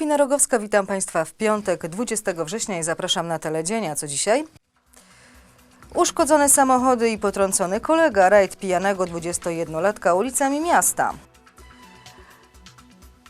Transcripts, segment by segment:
Kryspina Rogowska, witam Państwa w piątek 20 września i zapraszam na Teledzień. A co dzisiaj? Uszkodzone samochody i potrącony kolega, rajd pijanego 21-latka ulicami miasta.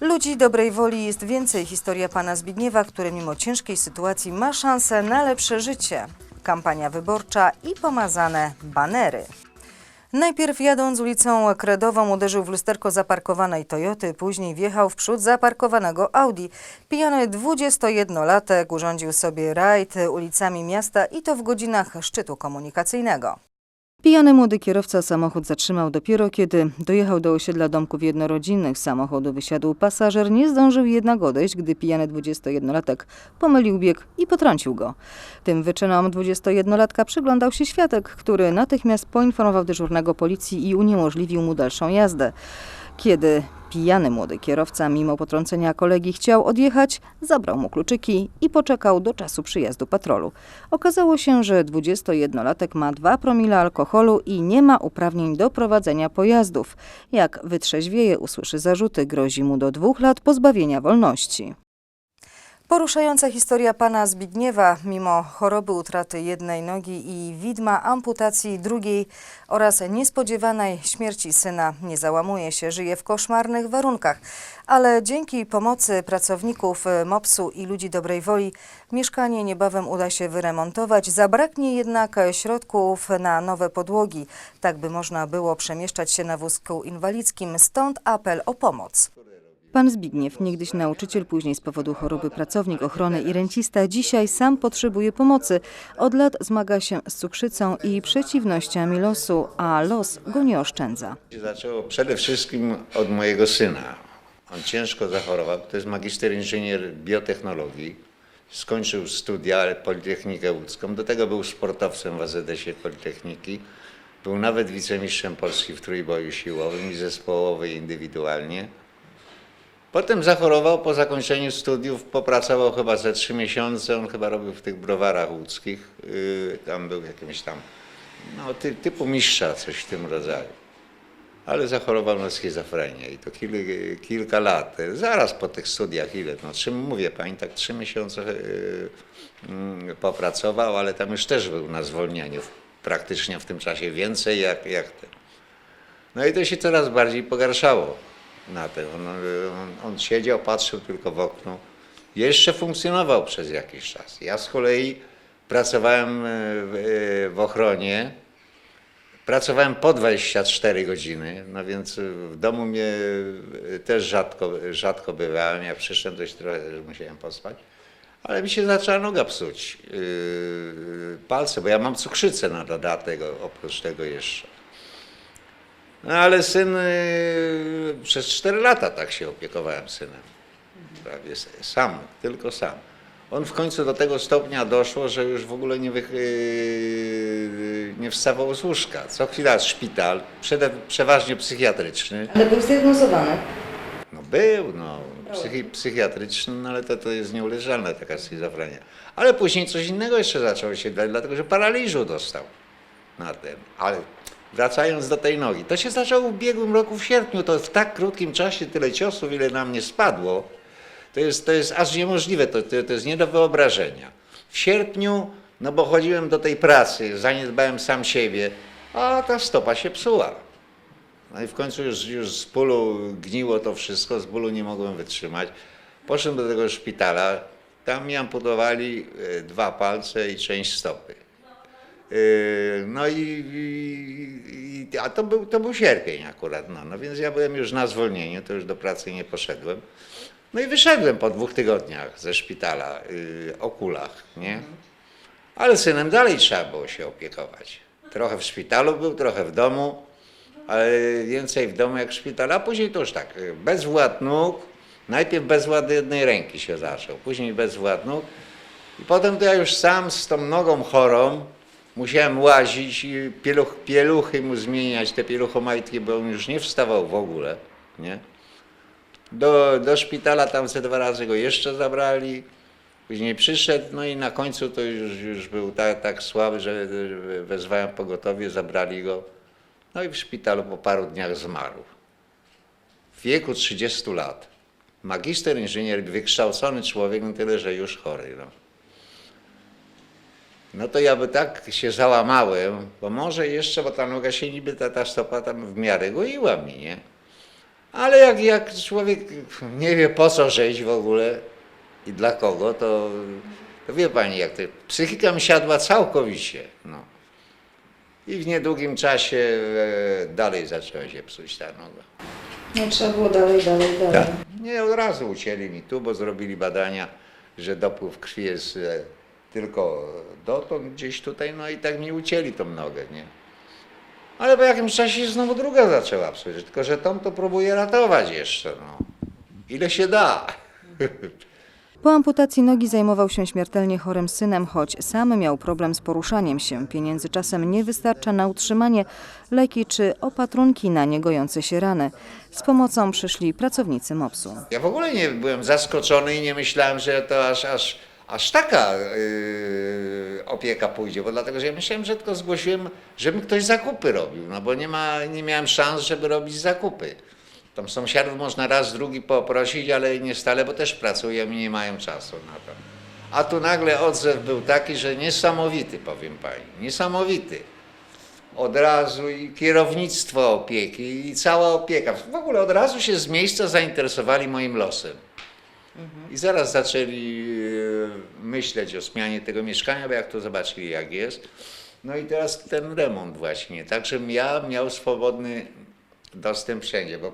Ludzi dobrej woli jest więcej. Historia pana Zbigniewa, który mimo ciężkiej sytuacji ma szansę na lepsze życie. Kampania wyborcza i pomazane banery. Najpierw jadąc ulicą Kredową uderzył w lusterko zaparkowanej Toyoty, później wjechał w przód zaparkowanego Audi. Pijany 21-latek urządził sobie rajd ulicami miasta i to w godzinach szczytu komunikacyjnego. Pijany młody kierowca samochód zatrzymał dopiero kiedy dojechał do osiedla domków jednorodzinnych. Z samochodu wysiadł pasażer, nie zdążył jednak odejść, gdy pijany 21-latek pomylił bieg i potrącił go. Tym wyczynom 21-latka przyglądał się świadek, który natychmiast poinformował dyżurnego policji i uniemożliwił mu dalszą jazdę. Kiedy pijany młody kierowca mimo potrącenia kolegi chciał odjechać, zabrał mu kluczyki i poczekał do czasu przyjazdu patrolu. Okazało się, że 21-latek ma 2 promile alkoholu i nie ma uprawnień do prowadzenia pojazdów. Jak wytrzeźwieje, usłyszy zarzuty, grozi mu do dwóch lat pozbawienia wolności. Poruszająca historia pana Zbigniewa, mimo choroby utraty jednej nogi i widma amputacji drugiej oraz niespodziewanej śmierci syna, nie załamuje się, żyje w koszmarnych warunkach. Ale dzięki pomocy pracowników e, MOPS-u i ludzi dobrej woli mieszkanie niebawem uda się wyremontować. Zabraknie jednak środków na nowe podłogi, tak by można było przemieszczać się na wózku inwalidzkim. Stąd apel o pomoc. Pan Zbigniew, niegdyś nauczyciel, później z powodu choroby pracownik ochrony i rencista, dzisiaj sam potrzebuje pomocy. Od lat zmaga się z cukrzycą i przeciwnościami losu, a los go nie oszczędza. Zaczęło przede wszystkim od mojego syna. On ciężko zachorował. To jest magister inżynier biotechnologii. Skończył studia Politechnikę Łódzką. Do tego był sportowcem w AZS-ie Politechniki. Był nawet wicemistrzem Polski w trójboju siłowym i zespołowo i indywidualnie. Potem zachorował po zakończeniu studiów, popracował chyba ze trzy miesiące. On chyba robił w tych browarach łódzkich. Yy, Tam był jakimś tam, no ty, typu mistrza, coś w tym rodzaju ale zachorował na schizofrenię i to kil, kilka lat. Zaraz po tych studiach, ile? No, trzy, mówię pani, tak trzy miesiące yy, mm, popracował, ale tam już też był na zwolnieniu. Praktycznie w tym czasie więcej jak, jak ten. No i to się coraz bardziej pogarszało na tym. On, on, on siedział, patrzył tylko w okno. Jeszcze funkcjonował przez jakiś czas. Ja z kolei pracowałem yy, w, w ochronie. Pracowałem po 24 godziny, no więc w domu mnie też rzadko, rzadko bywałem. Jak przyszedłem, się trochę musiałem pospać. Ale mi się zaczęła noga psuć, yy, palce, bo ja mam cukrzycę na dodatek, oprócz tego jeszcze. No ale syn, yy, przez 4 lata tak się opiekowałem synem. Prawie sam, tylko sam. On w końcu do tego stopnia doszło, że już w ogóle nie, wych, yy, nie wstawał z łóżka. Co chwila szpital, przede, przeważnie psychiatryczny. Ale był zdiagnozowany. No był, no, psychi, psychiatryczny, no ale to, to jest nieuleżalna taka schizofrenia. Ale później coś innego jeszcze zaczęło się dać, dlatego że paraliżu dostał na ten. Ale wracając do tej nogi, to się zaczęło w ubiegłym roku w sierpniu, to w tak krótkim czasie tyle ciosów, ile na mnie spadło, to jest, to jest aż niemożliwe, to, to, to jest nie do wyobrażenia. W sierpniu, no bo chodziłem do tej pracy, zaniedbałem sam siebie, a ta stopa się psuła. No i w końcu już, już z bólu gniło to wszystko, z bólu nie mogłem wytrzymać. Poszedłem do tego szpitala, tam mi amputowali e, dwa palce i część stopy. E, No i, i, a to był, to był sierpień akurat, no, no więc ja byłem już na zwolnieniu, to już do pracy nie poszedłem. No i wyszedłem po dwóch tygodniach ze szpitala y, o kulach, nie? Ale synem dalej trzeba było się opiekować. Trochę w szpitalu był, trochę w domu, ale więcej w domu jak w szpitalu. A później to już tak, y, bezwład nóg, najpierw bezwład jednej ręki się zaczął, później bezwład nóg. I potem to ja już sam z tą nogą chorą musiałem łazić i pieluch, pieluchy mu zmieniać, te pieluchomajtki, bo on już nie wstawał w ogóle, nie? Do, do szpitala tam ze dwa razy go jeszcze zabrali. Później przyszedł, no i na końcu to już, już był tak, tak słaby, że wezwałem pogotowie, zabrali go. No i w szpitalu po paru dniach zmarł. W wieku 30 lat. Magister inżynier, wykształcony człowiek, no tyle, że już chory. No. No to ja by tak się załamałem, bo może jeszcze, bo ta noga się niby, ta, ta stopa tam w miarę goiła mi, nie? Ale jak, jak człowiek nie wie po co żyć w ogóle i dla kogo, to, to wie pani, jak to psychika mi siadła całkowicie. No. I w niedługim czasie e, dalej zaczęła się psuć ta noga. No trzeba było dalej, dalej, dalej. Nie, od razu ucięli mi tu, bo zrobili badania, że dopływ krwi jest e, tylko dotąd, gdzieś tutaj, no i tak mi ucięli tą nogę, nie? Ale po jakimś czasie znowu druga zaczęła psuć, tylko że tą to próbuję ratować jeszcze, no. Ile się da. Po amputacji nogi zajmował się śmiertelnie chorym synem, choć sam miał problem z poruszaniem się. Pieniędzy czasem nie wystarcza na utrzymanie, leki czy opatrunki na niegojące się rany. Z pomocą przyszli pracownicy MOPS-u. Ja w ogóle nie byłem zaskoczony i nie myślałem, że to aż, aż, aż taka yy, opieka pójdzie, bo dlatego, że ja myślałem, że tylko zgłosiłem, żeby ktoś zakupy robił, no bo nie, ma, nie miałem szans, żeby robić zakupy. Tam sąsiadów można raz, drugi poprosić, ale nie stale, bo też pracują i nie mają czasu na to. A tu nagle odzew był taki, że niesamowity, powiem pani, niesamowity od razu i kierownictwo opieki i cała opieka. W ogóle od razu się z miejsca zainteresowali moim losem. I zaraz zaczęli myśleć o zmianie tego mieszkania, bo jak to zobaczyli jak jest. No i teraz ten remont właśnie. Także ja miał swobodny dostęp wszędzie, bo,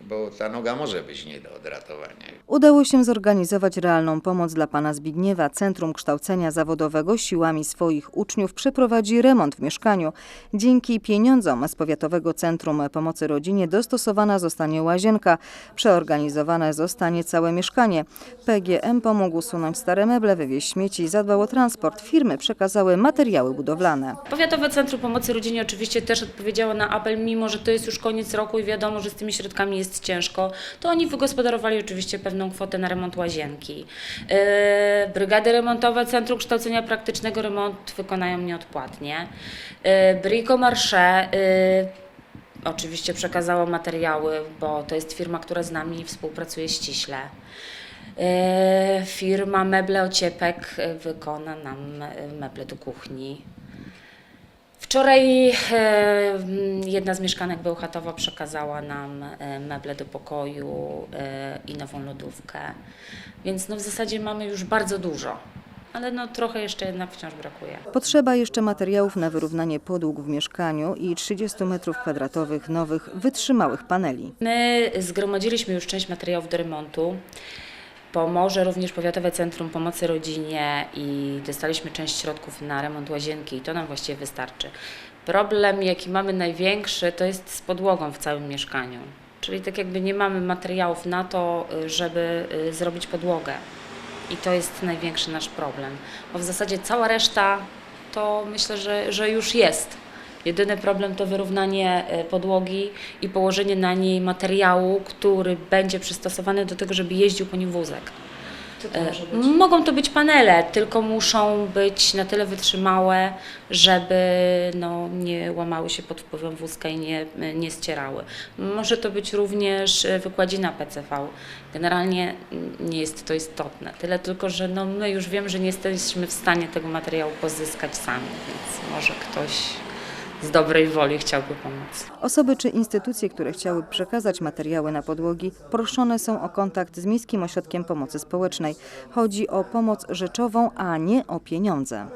bo ta noga może być nie do odratowania. Udało się zorganizować realną pomoc dla pana Zbigniewa. Centrum Kształcenia Zawodowego siłami swoich uczniów przeprowadzi remont w mieszkaniu. Dzięki pieniądzom z Powiatowego Centrum Pomocy Rodzinie dostosowana zostanie łazienka. Przeorganizowane zostanie całe mieszkanie. PGM pomógł usunąć stare meble, wywieźć śmieci, zadbał o transport. Firmy przekazały materiały budowlane. Powiatowe Centrum Pomocy Rodzinie oczywiście też odpowiedziało na apel, mimo że to jest już koniec roku i wiadomo, że z tymi środkami jest ciężko, to oni wygospodarowali oczywiście pewną kwotę na remont łazienki. Yy, Brygady remontowe Centrum Kształcenia Praktycznego remont wykonają nieodpłatnie. Yy, Brico Marché yy, oczywiście przekazało materiały, bo to jest firma, która z nami współpracuje ściśle. Firma Meble Ociepek wykona nam meble do kuchni. Wczoraj e, m, jedna z mieszkanek Bełchatowa przekazała nam e, meble do pokoju e, i nową lodówkę, więc no w zasadzie mamy już bardzo dużo, ale no trochę jeszcze jednak wciąż brakuje. Potrzeba jeszcze materiałów na wyrównanie podłóg w mieszkaniu i 30 m2 nowych, wytrzymałych paneli. My zgromadziliśmy już część materiałów do remontu. Pomoże również Powiatowe Centrum Pomocy Rodzinie i dostaliśmy część środków na remont łazienki i to nam właściwie wystarczy. Problem, jaki mamy największy, to jest z podłogą w całym mieszkaniu. Czyli tak jakby nie mamy materiałów na to, y, żeby y, zrobić podłogę. I to jest największy nasz problem. Bo w zasadzie cała reszta to myślę, że, że już jest. Jedyny problem to wyrównanie e, podłogi i położenie na niej materiału, który będzie przystosowany do tego, żeby jeździł po nim wózek. E, Mogą to być panele, tylko muszą być na tyle wytrzymałe, żeby no, nie łamały się pod wpływem wózka i nie, nie ścierały. Może to być również e, wykładzina PCV. Generalnie nie jest to istotne. Tyle tylko, że no, my już wiemy, że nie jesteśmy w stanie tego materiału pozyskać sami, więc może ktoś z dobrej woli chciałby pomóc. Osoby czy instytucje, które chciały przekazać materiały na podłogi, proszone są o kontakt z Miejskim Ośrodkiem Pomocy Społecznej. Chodzi o pomoc rzeczową, a nie o pieniądze.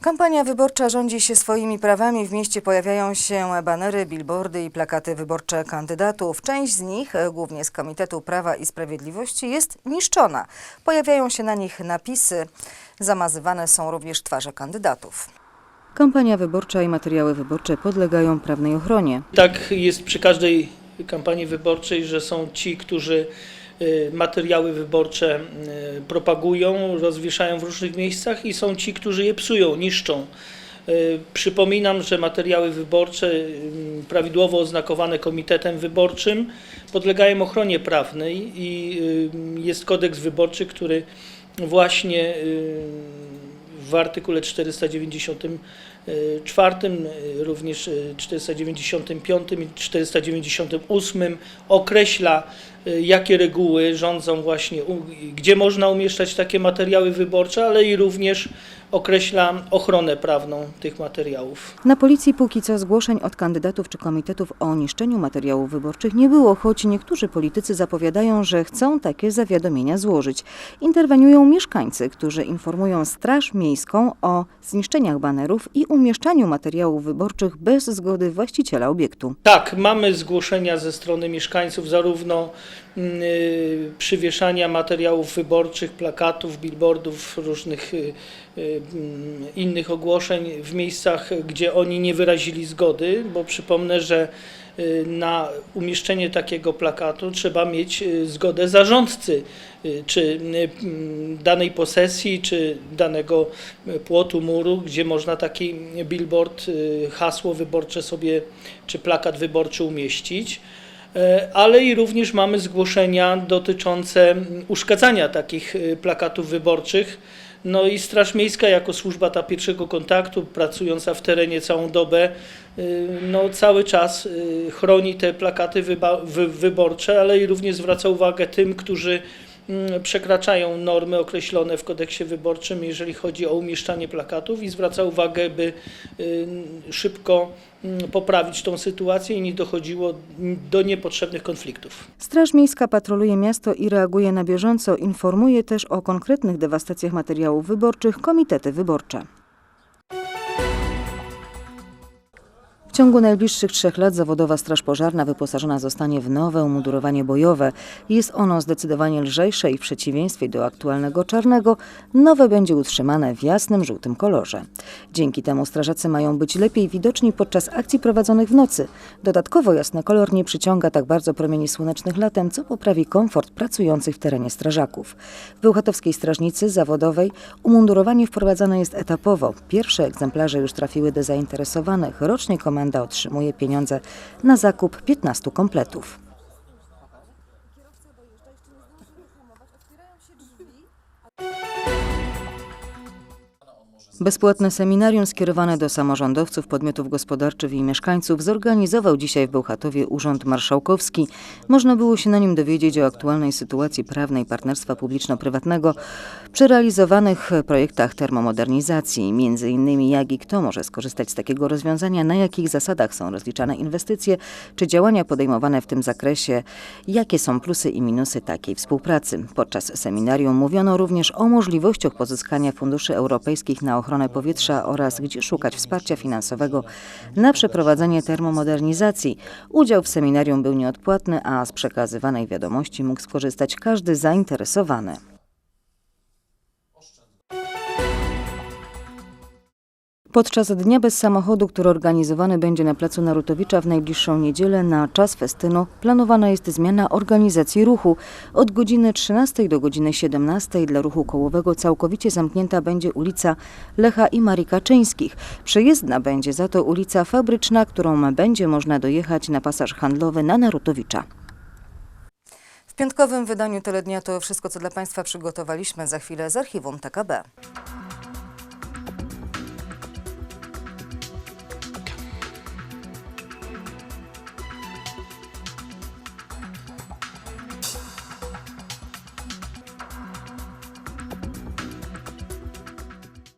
Kampania wyborcza rządzi się swoimi prawami. W mieście pojawiają się banery, billboardy i plakaty wyborcze kandydatów. Część z nich, głównie z Komitetu Prawa i Sprawiedliwości, jest niszczona. Pojawiają się na nich napisy. Zamazywane są również twarze kandydatów. Kampania wyborcza i materiały wyborcze podlegają prawnej ochronie. Tak jest przy każdej kampanii wyborczej, że są ci, którzy materiały wyborcze y, propagują, rozwieszają w różnych miejscach i są ci, którzy je psują, niszczą. Y, Przypominam, że materiały wyborcze y, prawidłowo oznakowane komitetem wyborczym podlegają ochronie prawnej i y, jest kodeks wyborczy, który właśnie y, w artykule 490 4, również y, 495 i 498 określa, y, jakie reguły rządzą właśnie, gdzie można umieszczać takie materiały wyborcze, ale i również określa ochronę prawną tych materiałów. Na policji póki co zgłoszeń od kandydatów czy komitetów o niszczeniu materiałów wyborczych nie było, choć niektórzy politycy zapowiadają, że chcą takie zawiadomienia złożyć. Interweniują mieszkańcy, którzy informują Straż Miejską o zniszczeniach banerów i umieszczaniu materiałów wyborczych bez zgody właściciela obiektu. Tak, mamy zgłoszenia ze strony mieszkańców zarówno przywieszania materiałów wyborczych, plakatów, billboardów, różnych y, y, mm, innych ogłoszeń w miejscach, gdzie oni nie wyrazili zgody, bo przypomnę, że y, na umieszczenie takiego plakatu trzeba mieć y, zgodę zarządcy y, czy y, mm, danej posesji, czy danego y, płotu, muru, gdzie można taki billboard, y, hasło wyborcze sobie, czy plakat wyborczy umieścić. E, Ale i również mamy zgłoszenia dotyczące mm, uszkadzania takich y, plakatów wyborczych. No i Straż Miejska jako służba ta pierwszego kontaktu, pracująca w terenie całą dobę, y, no cały czas y, chroni te plakaty wyborcze, ale i również zwraca uwagę tym, którzy mm, przekraczają normy określone w kodeksie wyborczym, jeżeli chodzi o umieszczanie plakatów i zwraca uwagę, by szybko poprawić tą sytuację i nie dochodziło do niepotrzebnych konfliktów. Straż Miejska patroluje miasto i reaguje na bieżąco, informuje też o konkretnych dewastacjach materiałów wyborczych komitety wyborcze. W ciągu najbliższych trzech lat zawodowa Straż Pożarna wyposażona zostanie w nowe umundurowanie bojowe. Jest ono zdecydowanie lżejsze i w przeciwieństwie do aktualnego czarnego, nowe będzie utrzymane w jasnym żółtym kolorze. Dzięki temu strażacy mają być lepiej widoczni podczas akcji prowadzonych w nocy. Dodatkowo jasny kolor nie przyciąga tak bardzo promieni słonecznych latem, co poprawi komfort pracujących w terenie strażaków. W Bełchatowskiej Strażnicy Zawodowej umundurowanie wprowadzane jest etapowo. Pierwsze egzemplarze już trafiły do zainteresowanych. Rocznie komenda otrzymuje pieniądze na zakup 15 kompletów. Bezpłatne seminarium skierowane do samorządowców, podmiotów gospodarczych i mieszkańców zorganizował dzisiaj w Bełchatowie Urząd Marszałkowski. Można było się na nim dowiedzieć o aktualnej sytuacji prawnej partnerstwa publiczno-prywatnego przy realizowanych projektach termomodernizacji, między innymi jak i kto może skorzystać z takiego rozwiązania, na jakich zasadach są rozliczane inwestycje, czy działania podejmowane w tym zakresie, jakie są plusy i minusy takiej współpracy. Podczas seminarium mówiono również o możliwościach pozyskania funduszy europejskich na ochronę powietrza oraz gdzie szukać wsparcia finansowego na przeprowadzenie termomodernizacji. Udział w seminarium był nieodpłatny, a z przekazywanej wiadomości mógł skorzystać każdy zainteresowany. Podczas Dnia Bez Samochodu, który organizowany będzie na Placu Narutowicza w najbliższą niedzielę na czas festynu, planowana jest zmiana organizacji ruchu. Od godziny 13 do godziny 17 dla ruchu kołowego całkowicie zamknięta będzie ulica Lecha i Marii Kaczyńskich. Przejezdna będzie za to ulica Fabryczna, którą będzie można dojechać na pasaż handlowy na Narutowicza. W piątkowym wydaniu Telednia to wszystko, co dla Państwa przygotowaliśmy. Za chwilę z archiwum TKB.